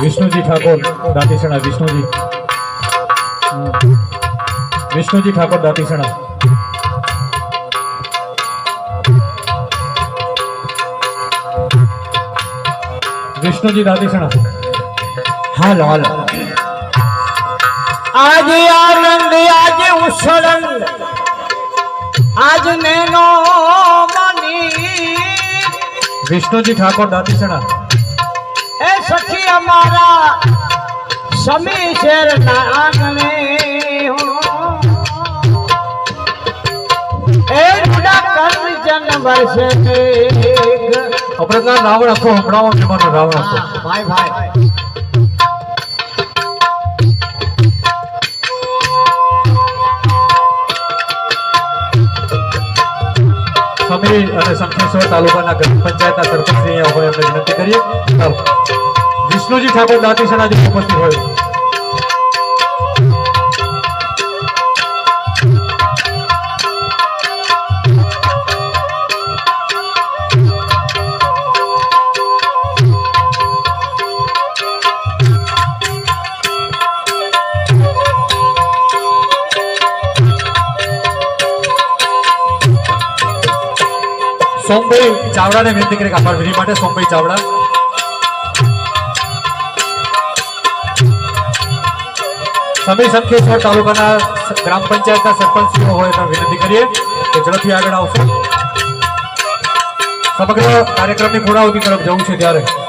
વિષ્ણુજી ઠાકોર દાંતીસણા વિષ્ણુજી હમ. વિષ્ણુજી ઠાકોર દાંતીસણા વિષ્ણુજી દાંતીસણા હાલો હાલો આજે આનંદ આજે ઉછળંગ આજ નેનો મની. વિષ્ણુજી ઠાકોર દાંતીસણા એ સખી અમારા સમી શેર નાગને. એ રૂડા કર્મ જન વર્ષે અપરાધના રાવણ આખો હમણાં રાવણ આખો ભાઈ ભાઈ. સમી અને શંખેશ્વર તાલુકાના ગ્રામ પંચાયતના સરપંચ અહીંયા હોય એમને કરીએ. વિષ્ણુજી ઠાકોર દાંતીસણા જે ઉપસ્થિત હોય. સોમભાઈ ચાવડાને વિનંતી કરી કે આભાર વિધિ માટે સોમભાઈ ચાવડા. સમી સંખેશ્વર તાલુકાના ગ્રામ પંચાયતના સરપંચીઓ હોય એમને વિનંતી કરીએ કે ઝડપથી આગળ આવશે. સમગ્ર કાર્યક્રમની પૂર્ણાવતી તરફ જવું છે ત્યારે.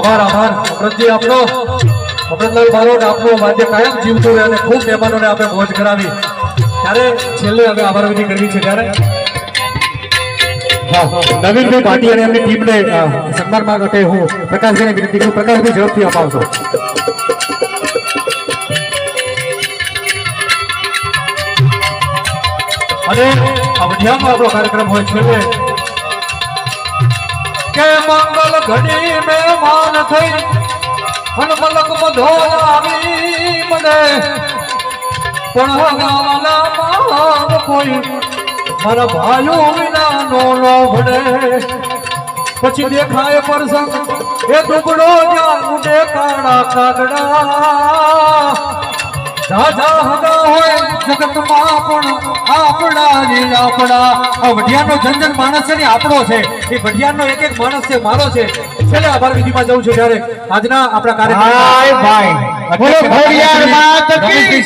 આભાર આભાર. અમૃતજી આપનો અમૃતલાલ બારોટ આપનું વાદ્ય કાયમ જીવતું રહે અને ખૂબ મહેમાનોને આપણે મોજ કરાવી. ત્યારે છેલ્લે હવે આભાર વિધિ કરવી છે ત્યારે નવીનભાઈ ભાટી અને એમની ટીમને અ, સન્માન માટે હું પ્રકાશભાઈને વિનંતી કરું. પ્રકાશભાઈ ઝડપથી અપાવશો. અને આ વઢિયામાં આપણો કાર્યક્રમ હોય છેલ્લે કે મંગલ ઘડી મહેમાન થઈ. અને મલક બધો આવી મને પણ ગાવાના કોઈ મારા ભાઈઓ વિના નો ભણે. પછી દેખાય પરસંગ, એ દુબળો જ્યાં ઉડે કાળા કાગડા. રાજા હગા હોય જગતમાં પણ આપણા ને આપણા. આ વઢિયાનો જનજન માણસ છે ને આપણો છે. એ વઢિયાનો એક એક માણસ છે મારો છે. છેલ્લે આભાર વિધિમાં જવું છું ત્યારે આજના આપણા કાર્યક્રમ ભાઈ.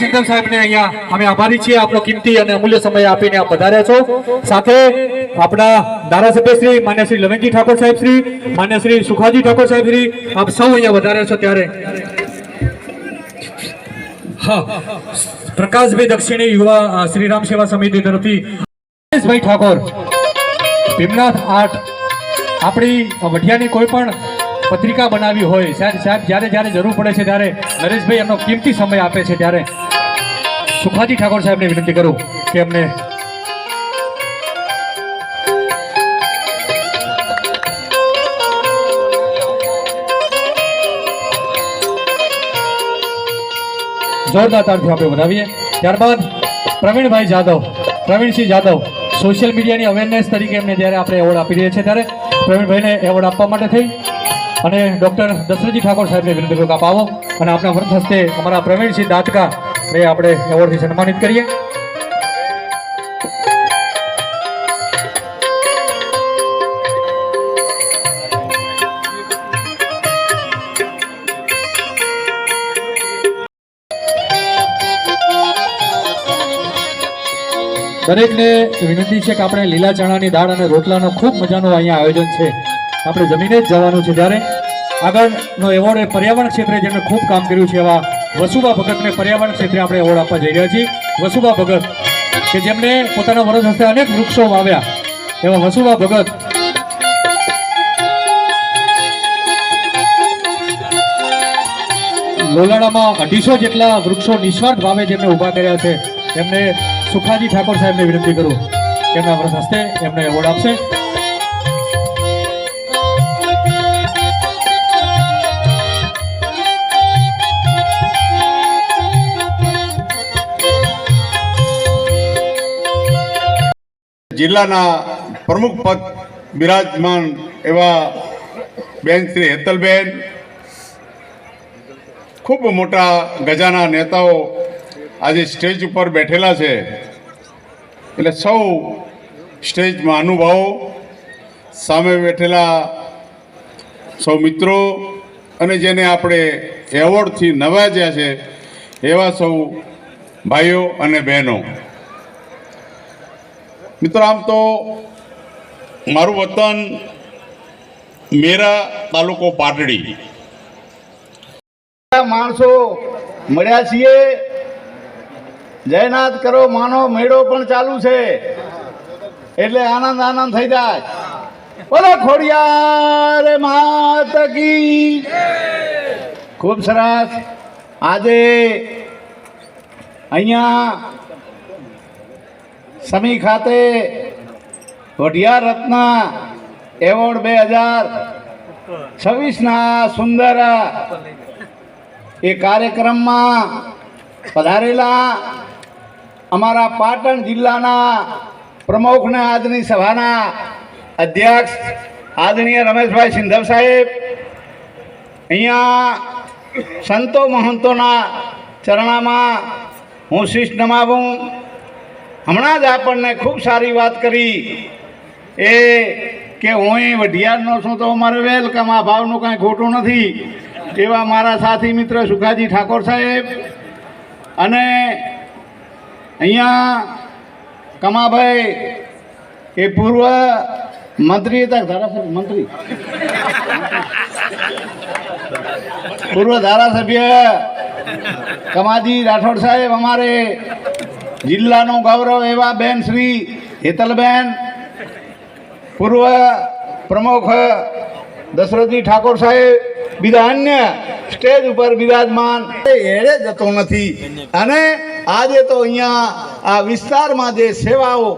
સિંઘલ સાહેબને અહીંયા અમે આભારી છીએ. આપણો કિંમતી અને અમૂલ્ય સમય આપીને આપ છો. સાથે આપણા ધારાસભ્ય શ્રી માન્ય શ્રી ઠાકોર સાહેબ શ્રી માન્ય શ્રી સુખાજી ઠાકોર સાહેબ શ્રી આપ સૌ અહીંયા વધાર્યા છો ત્યારે. હા. પ્રકાશભાઈ દક્ષિણી યુવા શ્રીરામ સેવા સમિતિ તરફથી. ભાઈ ઠાકોર, ભીમનાથ આર્ટ. આપણી વઢિયાની કોઈ પણ પત્રિકા બનાવી હોય, સાહેબ સાહેબ, જ્યારે જ્યારે જરૂર પડે છે ત્યારે નરેશભાઈ એમનો કિંમતી સમય આપે છે ત્યારે. સુખાજી ઠાકોર સાહેબને વિનંતી કરું કે એમને જોરદાર તાળથી આપણે વધાવીએ. ત્યારબાદ પ્રવીણભાઈ જાદવ, પ્રવીણસિંહ જાદવ સોશિયલ મીડિયાની અવેરનેસ તરીકે એમને જ્યારે આપણે એવોર્ડ આપી રહ્યા છીએ ત્યારે પ્રવીણભાઈને એવોર્ડ આપવા માટે થઈ. અને ડૉક્ટર દશરથજી ઠાકોર સાહેબને વિનંતી કરું કે આપ આવો અને આપણા વ્રત હસ્તે અમારા પ્રવીણસિંહ દાતકા એ આપણે એવોર્ડથી સન્માનિત કરીએ. દરેકને વિનંતી છે કે આપણે લીલા ચણાની દાળ અને રોટલાનો ખૂબ મજાનું અહીંયા આયોજન છે. આપણે જમીને જ જવાનું છે ત્યારે. આગળનો એવોર્ડ એ પર્યાવરણ ક્ષેત્રે જેમણે ખૂબ કામ કર્યું છે એવા વસુબા ભગતને પર્યાવરણ ક્ષેત્રે આપણે એવોર્ડ આપવા જઈ રહ્યા છીએ. વસુબા ભગત, કે જેમણે પોતાના વરસ હસ્તે અનેક વૃક્ષો વાવ્યા, એવા વસુબા ભગત. લોલાડામાં અઢીસો જેટલા વૃક્ષો નિસ્વાર્થ ભાવે જેમને ઊભા કર્યા છે. એમને સુખાજી ઠાકોર સાહેબને વિનંતી કરું. એમના વ્રત હસ્તે એમને એવોર્ડ આપશે. જિલ્લાના પ્રમુખ પદ બિરાજમાન એવા બેન શ્રી હેતલબેન, ખૂબ મોટા ગજાના નેતાઓ આજે સ્ટેજ ઉપર બેઠેલા છે. એટલે સૌ સ્ટેજમાં અનુભવો, સામે બેઠેલા સૌ મિત્રો અને જેને આપણે એવોર્ડથી નવાજ્યા છે, એવા સૌ ભાઈઓ અને બહેનો. મિત્રો, આમ તો મારું વતન મેરા તાલુકો પાટડી. માણસો મળ્યા છીએ. જયનાથ કરો, માનો મેળો પણ ચાલુ છે. એટલે આનંદ આનંદ થઈ જાય. બોલો, ખોડિયાર માત કી ખૂબ સરસ. આજે અહીંયા સમી ખાતે વઢિયાર રત્ન એવોર્ડ બે હજાર છવ્વીસના સુંદર એ કાર્યક્રમમાં પધારેલા અમારા પાટણ જિલ્લાના પ્રમુખને આજની સભાના અધ્યક્ષ આદરણીય રમેશભાઈ સિંધવ સાહેબ, અહીંયા સંતો મહંતોના ચરણામાં હું શીશ નમાવું. હમણાં જ આપણને ખૂબ સારી વાત કરી એ કે હું વઢિયારનો છું તો અમારે વેલકમ, આ ભાવનું કાંઈ ખોટું નથી એવા મારા સાથી મિત્ર સુખાજી ઠાકોર સાહેબ. અને અહીંયા કમાભાઈ, એ પૂર્વ મંત્રી હતા, ધારાસભ્ય, મંત્રી. પૂર્વ ધારાસભ્ય કમાજી રાઠોડ સાહેબ અમારે જિલ્લાનું ગૌરવ એવા બેન શ્રી હેતલબેન, પૂર્વ પ્રમુખ દશરથજી ઠાકોર સાહેબ, બીજા અન્ય સ્ટેજ ઉપર બિરાજમાન. એળે જતો નથી. અને આજે તો અહીંયા આ વિસ્તારમાં જે સેવાઓ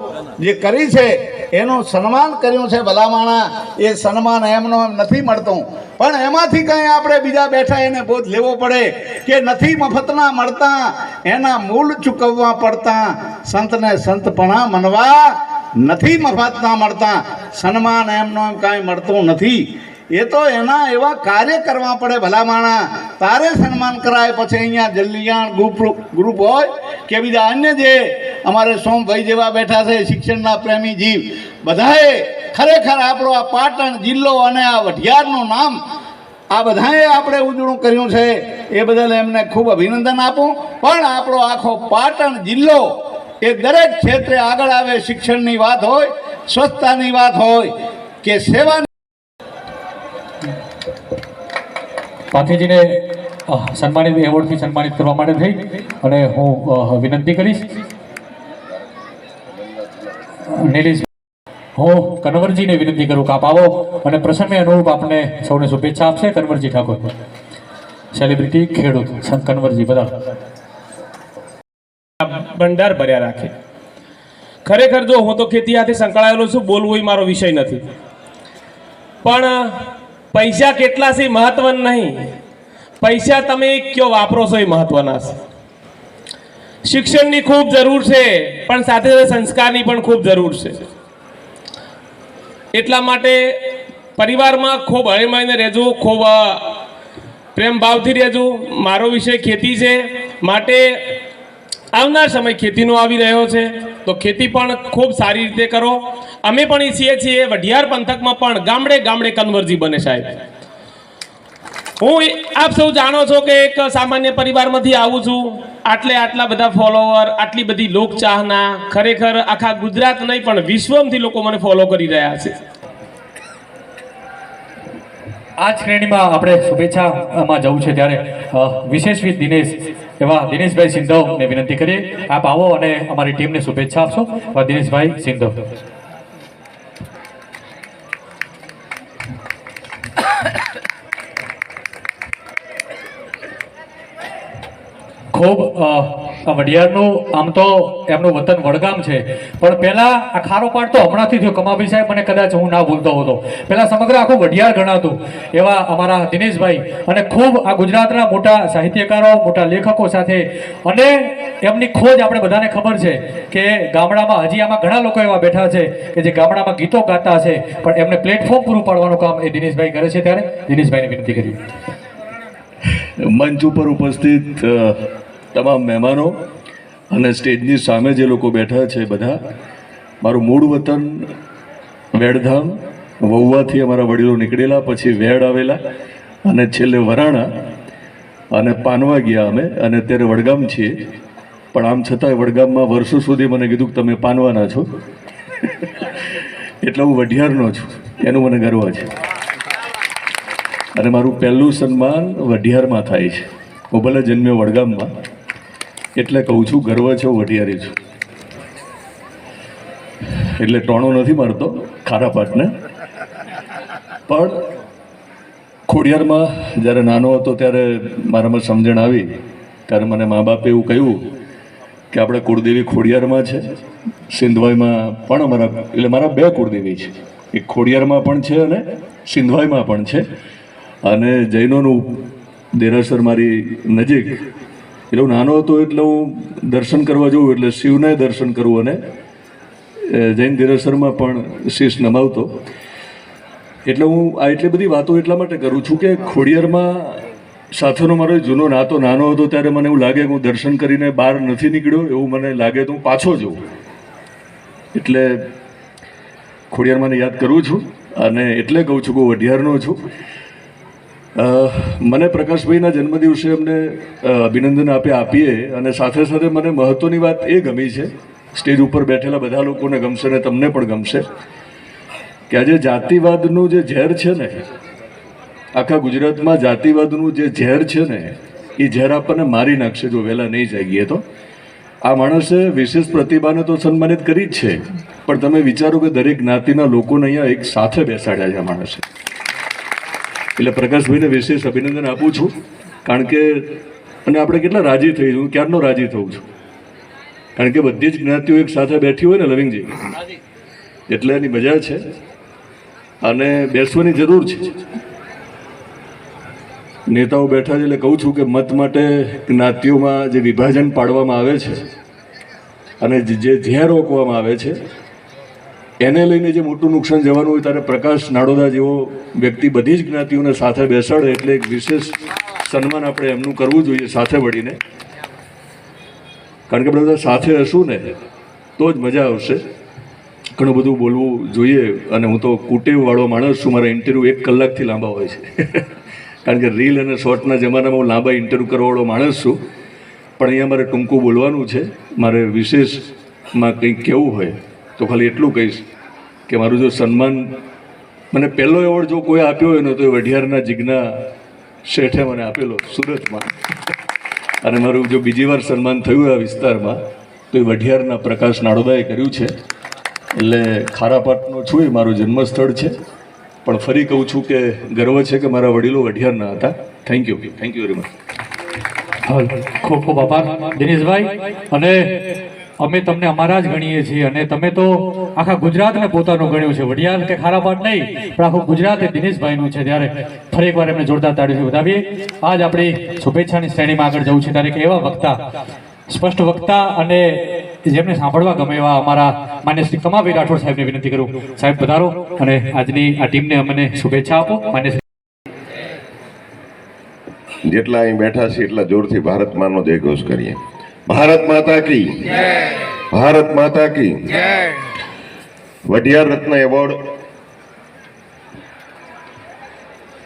જે કરી છે, એનું સન્માન કર્યું છે ભલામાણા, એ સન્માન એમનો એમ નથી મળતું. પણ એમાંથી કંઈ આપણે બીજા બેઠા એને બોધ લેવો પડે કે નથી મફતના મળતા, એના મૂળ ચૂકવવા પડતા, સંતને સંતપણા મનવા નથી મફતના મળતા. સન્માન એમનો એમ કાંઈ મળતું નથી. એ તો એના એવા કાર્ય કરવા પડે ભલામાણા તારે સન્માન કરાય પછી અહીંયા જલ્યાણ ગ્રુપ ગ્રુપ હોય કે બીજા અન્ય જે અમારે સોમભાઈ જેવા બેઠા છે, શિક્ષણના પ્રેમી જીવ, બધાએ ખરેખર આપણો આ પાટણ જિલ્લો અને આ વઢિયારનું નામ આ બધાએ આપણે ઉજળું કર્યું છે. એ બદલ એમને ખૂબ અભિનંદન આપું. પણ આપણો આખો પાટણ જિલ્લો એ દરેક ક્ષેત્રે આગળ આવે, શિક્ષણની વાત હોય, સ્વચ્છતાની વાત હોય, કે સેવાની પાથીજીને સન્માનિત એવોર્ડથી સન્માનિત કરવા માટે થઈ અને હું વિનંતી કરીશ. નિલેશ, હું કન્વરજીને વિનંતી કરું કાપ આવો અને પ્રસંગને અનુરૂપ આપને સૌને શુભેચ્છા આપશે. કન્વરજી ઠાકોર. સેલિબ્રિટી ખેડૂત કનવરજી, બધા. ભંડાર ભર્યા રાખે. ખરેખર જો હું તો ખેતી સાથે સંકળાયેલો છું, બોલવું એ મારો વિષય નથી. પણ પૈસા કેટલા છે મહત્વ નહીં? પૈસા તમે કયો વાપરો છો એ મહત્વના છે. શિક્ષણની ખૂબ જરૂર છે, પણ સાથે સાથે સંસ્કારની પણ ખૂબ જરૂર છે. એટલા માટે પરિવારમાં ખૂબ હળીમળીને રહેજો, ખૂબ પ્રેમભાવથી પ્રેમ ભાવથી રહેજો. મારો વિષય ખેતી છે. માટે આવનાર સમય ખેતીનો આવી રહ્યો છે. તો ખેતી પણ ખૂબ સારી રીતે કરો. અમે પણ ઈચ્છીએ છીએ, વઢિયાર પંથકમાં પણ ગામડે ગામડે કન્વર્જી બને સાહેબ. હું આપ સૌ જાણો છો કે એક સામાન્ય પરિવારમાંથી આવું છું. આટલે આટલા બધા ફોલોવર આટલી બધી લોકચાહના, ખરેખર આખા ગુજરાત નહીં, પણ વિશ્વમાંથી લોકો મને ફોલો કરી રહ્યા છે. આ શ્રેણીમાં આપણે શુભેચ્છામાં જવું છે ત્યારે વિશેષ દિનેશ, એવા દિનેશભાઈ સિંધવને વિનંતી કરીએ. આપ આવો અને અમારી ટીમને શુભેચ્છા આપશો. દિનેશભાઈ સિંધવ. ખૂબ વઢિયારનું, આમ તો એમનું વતન વડગામ છે. પણ પહેલાં આ ખારો પાટ તો હમણાંથી થયો. કમાભી સાહેબ મને કદાચ હું ના ભૂલતો હતો. પહેલાં સમગ્ર આખું વડિયાર ગણાતું, એવા અમારા દિનેશભાઈ. અને ખૂબ આ ગુજરાતના મોટા સાહિત્યકારો, મોટા લેખકો સાથે. અને એમની ખોજ આપણે બધાને ખબર છે કે ગામડામાં હજી આમાં ઘણા લોકો એવા બેઠા છે કે જે ગામડામાં ગીતો ગાતા છે. પણ એમને પ્લેટફોર્મ પૂરું પાડવાનું કામ એ દિનેશભાઈ કરે છે ત્યારે દિનેશભાઈને વિનંતી કરી મંચ ઉપર ઉપસ્થિત તમામ મહેમાનો અને સ્ટેજની સામે જે લોકો બેઠા છે બધા, મારું મૂળ વતન વેડધામ, વહુવાથી અમારા વડીલો નીકળેલા, પછી વેડ આવેલા અને છેલ્લે વરાણા અને પાનવા ગયા અમે. અને અત્યારે વડગામ છીએ. પણ આમ છતાંય વડગામમાં વર્ષો સુધી મને કીધું કે તમે પાનવાના છો. એટલે હું વઢિયારનો છું. એનું મને ગર્વ છે. અને મારું પહેલું સન્માન વઢિયારમાં થાય છે. હું ભલે જન્મ્યો વડગામમાં. એટલે કહું છું, ગર્વ છે વઢિયારી છું. એટલે ટોણો નથી મારતો, ખારા પાટને. પણ ખોડિયારમાં જ્યારે નાનો હતો ત્યારે મારામાં સમજણ આવી, ત્યારે મને મા બાપે એવું કહ્યું કે આપણે કુળદેવી ખોડિયારમાં છે, સિંધવાઈમાં પણ અમારા, એટલે મારા બે કુળદેવી છે. એક ખોડિયારમાં પણ છે અને સિંધવાઈમાં પણ છે. અને જૈનોનું દેરાસર મારી નજીક એટલે હું નાનો હતો એટલે હું દર્શન કરવા જઉં એટલે શિવને દર્શન કરવું અને જૈન દેરાસરમાં પણ શીશ નમાવતો. એટલે હું આ એટલી બધી વાતો એટલા માટે કરું છું કે ખોડિયારમાં સાથેનો મારો જૂનો નાતો નાનો હતો ત્યારે મને એવું લાગે કે હું દર્શન કરીને બહાર નથી નીકળ્યો, એવું મને લાગે તો હું પાછો જઉં. એટલે ખોડિયારમાંને યાદ કરું છું અને એટલે કહું છું કે હું વઢિયારનો છું. મને પ્રકાશભાઈના જન્મદિવસે અમને અભિનંદન આપે, આપીએ અને સાથે સાથે મને મહત્ત્વની વાત એ ગમી છે, સ્ટેજ ઉપર બેઠેલા બધા લોકોને ગમશે ને તમને પણ ગમશે, કે આજે જાતિવાદનું જે ઝેર છે ને, આખા ગુજરાતમાં જાતિવાદનું જે ઝેર છે ને, એ ઝેર આપણને મારી નાખશે જો વહેલા નહીં જાગીએ તો. આ માણસે વિશેષ પ્રતિભાને તો સન્માનિત કરી જ છે, પણ તમે વિચારો કે દરેક જ્ઞાતિના લોકોને અહીંયા એક સાથે બેસાડ્યા છે આ માણસે. એટલે પ્રકાશભાઈને વિશેષ અભિનંદન આપું છું, કારણ કે અને આપણે કેટલા રાજી થઈ હું ક્યારનો રાજી થઉં છું? કારણ કે બધી જ જ્ઞાતિઓ એક સાથે બેઠી હોય ને, લવિંગજી, એટલે એની મજા છે અને બેસવાની જરૂર છે. નેતાઓ બેઠા છે એટલે કહું છું કે મત માટે જ્ઞાતિઓમાં જે વિભાજન પાડવામાં આવે છે અને જે- ઝેર રોકવામાં આવે છે એને લઈને જે મોટું નુકસાન જવાનું હોય ત્યારે પ્રકાશ નાડોદા જેવો વ્યક્તિ બધી જ જ્ઞાતિઓને સાથે બેસાડે એટલે એક વિશેષ સન્માન આપણે એમનું કરવું જોઈએ સાથે વળીને કારણ કે આપણે બધા સાથે હશું ને, તો જ મજા આવશે. ઘણું બધું બોલવું જોઈએ અને હું તો કુટેવવાળો માણસ છું, મારા ઇન્ટરવ્યૂ એક કલાકથી લાંબા હોય છે. કારણ કે રીલ અને શોર્ટના જમાનામાં હું લાંબા ઇન્ટરવ્યૂ કરવાવાળો માણસ છું. પણ અહીંયા મારે ટૂંકું બોલવાનું છે. મારે વિશેષમાં કંઈક કહેવું હોય તો ખાલી એટલું કહીશ કે મારું જો સન્માન, મને પહેલો એવોર્ડ જો કોઈ આપ્યો હોય ને તો એ વઢિયારના જિજ્ઞા શેઠે મને આપેલો, સુરતમાં. અને મારું જો બીજી વાર સન્માન થયું આ વિસ્તારમાં, તો એ વઢિયારના પ્રકાશ નાડોદાએ કર્યું છે. એટલે ખારાપાટનો છું, એ મારું જન્મસ્થળ છે. પણ ફરી કહું છું કે ગર્વ છે કે મારા વડીલો વઢિયારના હતા. Thank you thank you very much ખૂબ ખૂબ આભાર, દિનેશભાઈ. અને અમે તમને અમારા જ ગણીએ છીએ અને તમે તો આખા ગુજરાતને પોતાનું ગણ્યું છે. વડિયાર કે ખારાપાટ નહીં, પણ આખું ગુજરાત એ દિનેશભાઈનું છે ત્યારે ફરી એકવાર એમને જોરદાર તાળી વધાવીએ આજ આપણી શુભેચ્છાની શ્રેણીમાં આગળ જવું છે. ત્યારે કે એવા વક્તા, સ્પષ્ટ વક્તા અને જેમને સાંભળવા ગમે એવા અમારા માન્ય શ્રી કમાભાઈ રાઠોડ સાહેબને વિનંતી કરું. સાહેબ, પધારો અને આજની આ ટીમને અમને શુભેચ્છા આપો. માન્ય જેટલા અહીં બેઠા છે એટલા જોરથી ભારત માનો જય ઘોષ કરીએ. ભારત માતા કી. ભારત માતા કી. વઢિયાર રત્ન એવોર્ડ.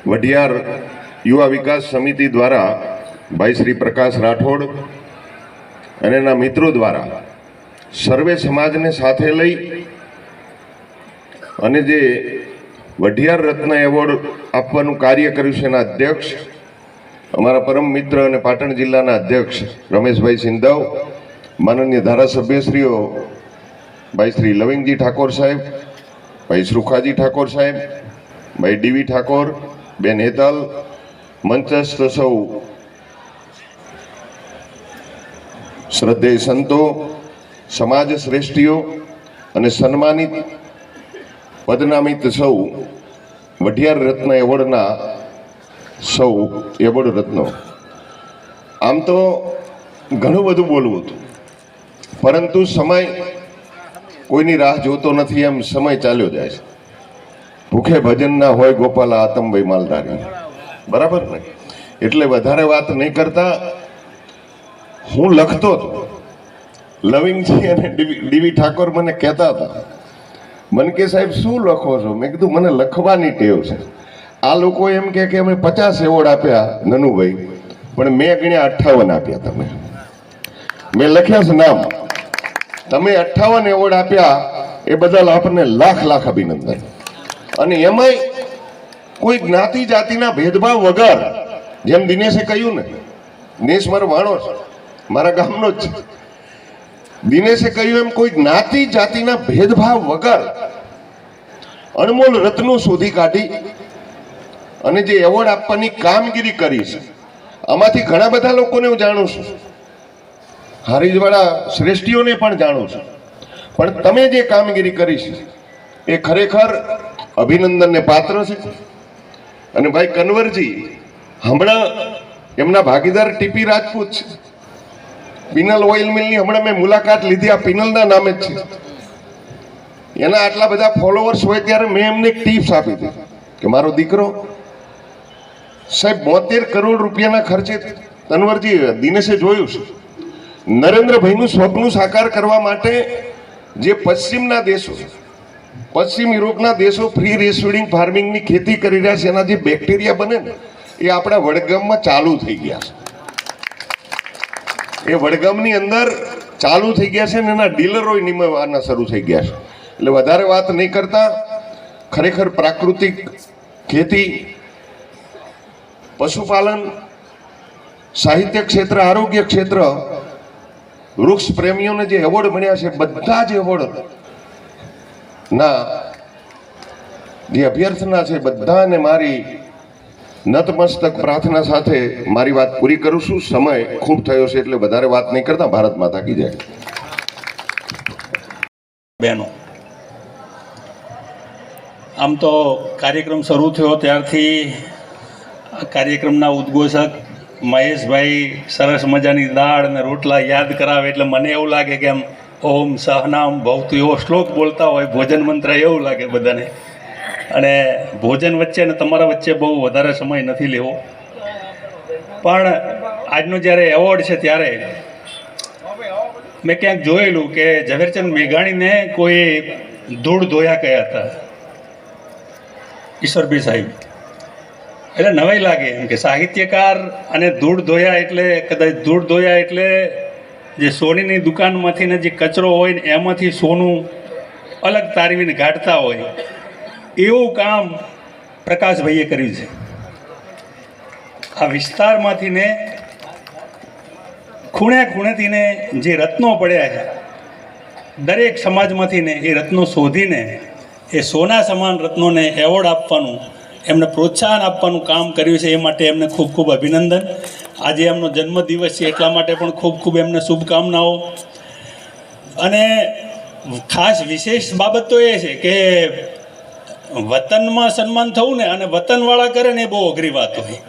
વઢિયાર યુવા વિકાસ સમિતિ દ્વારા ભાઈ શ્રી પ્રકાશ રાઠોડ અને એના મિત્રો દ્વારા સર્વે સમાજને સાથે લઈ અને જે વઢિયાર રત્ન એવોર્ડ આપવાનું કાર્ય કર્યું છે એના અધ્યક્ષ અમારા પરમ મિત્ર અને પાટણ જિલ્લાના અધ્યક્ષ રમેશભાઈ સિંધાવ, માનનીય ધારાસભ્યશ્રીઓ ભાઈ શ્રી લવિંગજી ઠાકોર સાહેબ, ભાઈ શ્રુખાજી ઠાકોર સાહેબ, ભાઈ ડીવી ઠાકોર, બેન હેતાલ, મંચસ્થ સૌ શ્રદ્ધેય સંતો, સમાજ શ્રેષ્ઠીઓ અને સન્માનિત, પદનામિત સૌ વઢિયાર રત્ન એવોર્ડના સૌ એવોર્ડ રત્નો. આમ તો ઘણું બધું બોલવું હતું. પરંતુ સમય કોઈની રાહ જોતો નથી એમ સમય ચાલ્યો જાય છે. ભૂખે ભજન ના હોય ગોપાલ આતમભાઈ માલધારી. બરાબર ને? એટલે વધારે વાત નહીં કરતા હું લખતો હતો. લવિંગજી અને ડીવી ઠાકોર મને કહેતા હતા. મને કે સાહેબ શું લખો છો? મેં કીધું, મને લખવાની ટેવ છે. આ લોકો એમ કે અમે પચાસ એવોર્ડ આપ્યા નનુભાઈ, પણ મેં ગણ્યા અઠ્ઠાવન આપ્યા તમે. મેં લખ્યા છે નામ. તમે અઠ્ઠાવન એવોર્ડ આપ્યા, એ બદલ આપણને લાખ લાખ અભિનંદન. અને એમાંય કોઈ જ્ઞાતિ જાતિના ભેદભાવ વગર, જેમ દિનેશે કહ્યું ને, દિનેશ મારો વાણો છે, મારા ગામનો જ છે. દિનેશે કહ્યું એમ, કોઈ જ્ઞાતિ જાતિના ભેદભાવ વગર અણમોલ રત્નો શોધી કાઢી અને જે એવોર્ડ આપવાની કામગીરી કરી છે, આમાંથી ઘણા બધા લોકોને હું જાણું છું. હારીજવાળા શ્રેષ્ઠીઓને પણ જાણું છું. પણ તમે જે કામગીરી કરી છે, એ ખરેખર અભિનંદનને પાત્ર છે. અને ભાઈ કન્વરજી, હમણાં એમના ભાગીદાર ટીપી રાજપૂત છે. પિનલ ઓઇલ મિલની હમણાં મેં મુલાકાત લીધી, આ પિનલના નામે જ છે. એના આટલા બધા ફોલોવર્સ હોય ત્યારે મેં એમને એક ટિપ્સ આપી હતી. કે મારો દીકરો સાહેબ, બોતેર કરોડ રૂપિયાના ખર્ચે તનવરજી દિનેશે જોયું છે. નરેન્દ્રભાઈનું સ્વપ્ન સાકાર કરવા માટે જે પશ્ચિમના દેશો, પશ્ચિમ યુરોપના દેશો ફ્રી રેસ્યુડિંગ ફાર્મિંગની ખેતી કરી રહ્યા છે, એના જે બેક્ટેરિયા બને ને, એ આપણા વડગામમાં ચાલુ થઈ ગયા છે. એ વડગામની અંદર ચાલુ થઈ ગયા છે ને એના ડીલરો નિમવાના શરૂ થઈ ગયા છે. એટલે વધારે વાત નહીં કરતા, ખરેખર પ્રાકૃતિક ખેતી પશુપાલન, સાહિત્ય ક્ષેત્ર, આરોગ્ય ક્ષેત્ર, વૃક્ષ પ્રેમીઓને જે એવોર્ડ મળ્યા છે, બધા જ એવોર્ડ ના જે અભ્યર્થના છે, બધાને મારી નતમસ્તક પ્રાર્થના સાથે મારી વાત પૂરી કરું છું. સમય ખૂબ થયો છે, એટલે વધારે વાત નહીં કરતા. ભારત માતા કી જાય. બહેનો, આમ તો કાર્યક્રમ શરૂ થયો ત્યારથી કાર્યક્રમના ઉદ્ઘોષક મહેશભાઈ સરસ મજાની દાળ અને રોટલા યાદ કરાવે એટલે મને એવું લાગે કે આમ ઓમ સહનામ ભવતું એવો શ્લોક બોલતા હોય, ભોજન મંત્ર એવું લાગે બધાને. અને ભોજન વચ્ચે અને તમારા વચ્ચે બહુ વધારે સમય નથી લેવો. પણ આજનો જ્યારે એવોર્ડ છે ત્યારે મેં ક્યાંક જોયેલું કે ઝવેરચંદ મેઘાણીને કોઈ ધૂળ ધોયા કયા હતા? ઈશ્વરભાઈ સાહેબ. એટલે નવાઈ લાગે. એમ કે સાહિત્યકાર અને ધૂળ ધોયા એટલે કદાચ ધૂળ ધોયા એટલે જે સોનીની દુકાનમાંથી ને જે કચરો હોય ને એમાંથી સોનું અલગ તારવીને ગાઢતા હોય, એવું કામ પ્રકાશભાઈએ કર્યું છે. આ વિસ્તારમાંથી ને ખૂણે ખૂણેથી ને જે રત્નો પડ્યા છે, દરેક સમાજમાંથી ને એ રત્નો શોધીને એ સોના સમાન રત્નોને એવોર્ડ આપવાનું એમને પ્રોત્સાહન આપવાનું કામ કર્યું છે એ માટે એમને ખૂબ ખૂબ અભિનંદન. આજે એમનો જન્મદિવસ છે એટલા માટે પણ ખૂબ ખૂબ એમને શુભકામનાઓ. અને ખાસ વિશેષ બાબત તો એ છે કે વતનમાં સન્માન થવું ને અને વતનવાળા કરે ને એ બહુ અઘરી વાત હોય.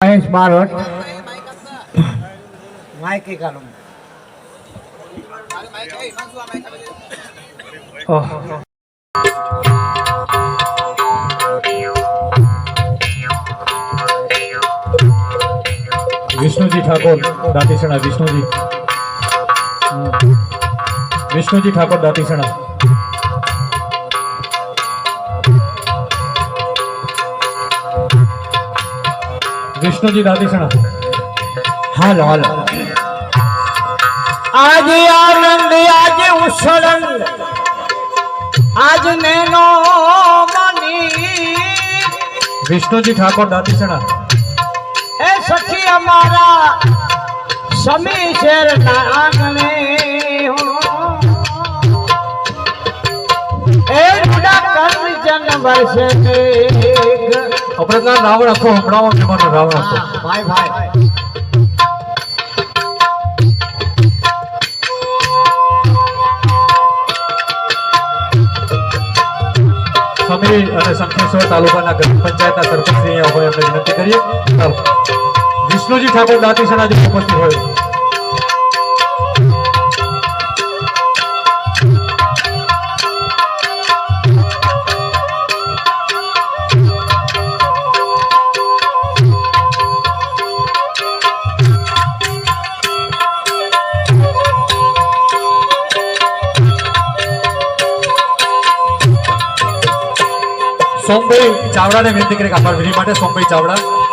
મહેશ બારટ ઓહ. વિષ્ણુજી ઠાકોર દાંતીસણા વિષ્ણુજી. વિષ્ણુજી ઠાકોર દાંતીસણા વિષ્ણુજી દાંતીસણા હાલ હાલ. આજે આનંદ આજે ઉછળન આજ નેનો મની. વિષ્ણુજી ઠાકોર દાંતીસણા એ સખી અમારા સમી ના આંગણે એ જુડા કર્મ જન વર્ષે અપરાધના રાવણ આખો હમણાં વિમાનો રાવણ આખો ભાઈ ભાઈ. સમીર અને શંખેશ્વર તાલુકાના ગ્રામ પંચાયતના સરપંચશ્રીએ હવે એમને વિનંતી કરીએ. વિષ્ણુજી ઠાકોર દાંતીસણા જે ઉપસ્થિત હોય. સોમભાઈ ચાવડાને વિનંતી કરી આભાર વિધિ માટે સોમભાઈ ચાવડા.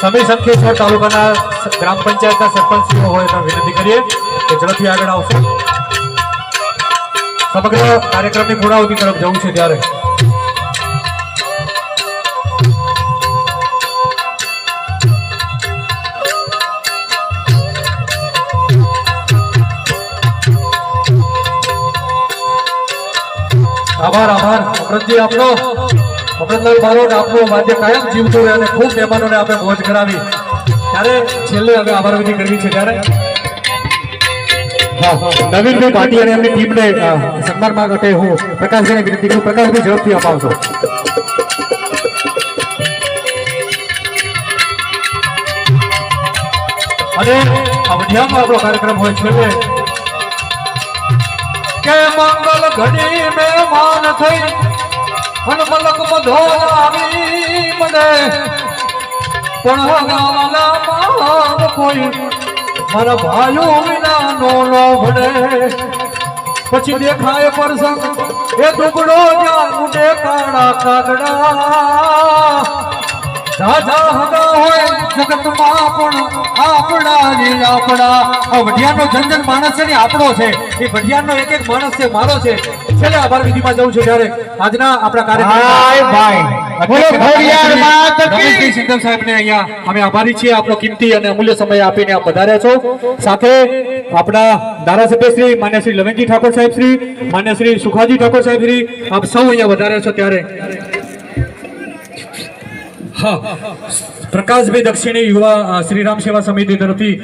સમી શંખેશ્વર તાલુકાના ગ્રામ પંચાયતના સરપંચીઓ હોય તો વિનંતી કરીએ કે ઝડપથી આગળ આવશે. સમગ્ર કાર્યક્રમની પૂર્ણાવતિ તરફ જવું છે ત્યારે. આભાર આભાર. અમૃતજી આપનો અમૃતલાલ બારોટ આપનું વાદ્ય કાયમ જીવતું રહે અને ખૂબ મહેમાનોને આપણે મોજ કરાવી. ત્યારે છેલ્લે હવે આભાર વિધિ કરવી છે. ત્યારે નવીનભાઈ ભાટી અને એમની ટીમને અ, સન્માન માટે હું પ્રકાશભાઈને વિનંતી કરું પ્રકાશભાઈ ઝડપથી અપાવશો. અને આ વઢિયામાં આપણો કાર્યક્રમ હોય છે કે મંગલ ઘડી મહેમાન થઈ અને મલક બધો આવી મને પણ ગાવાના માંગ કોઈ મારા ભાઈઓ વિના નો ભણે પછી દેખાય પરસંગ, એ દુબળો જ્યાં ઉડે કાળા કાગડા. રાજા હગા હોય જગતમાં પણ આપણા ને આપણા આ વઢિયાનો જનજન માણસ છે ને આપણો છે એ વઢિયાનો એક એક માણસ છે મારો છે છેલ્લે આભાર વિધિમાં જવું છે ત્યારે આજના આપણા કાર્યક્રમ ભાઈ. અહીંયા અમે આભારી છીએ આપણો કિંમતી અને અમૂલ્ય સમય આપીને આપ છો સાથે આપણા ધારાસભ્ય શ્રી માન્ય શ્રી લવંગી ઠાકોર સાહેબ શ્રી, માન્ય શ્રી સુખાજી ઠાકોર સાહેબ શ્રી, આપ સૌ અહીંયા વધાર્યા છો ત્યારે હા. પ્રકાશભાઈ દક્ષિણી યુવા શ્રીરામ સેવા સમિતિ તરફથી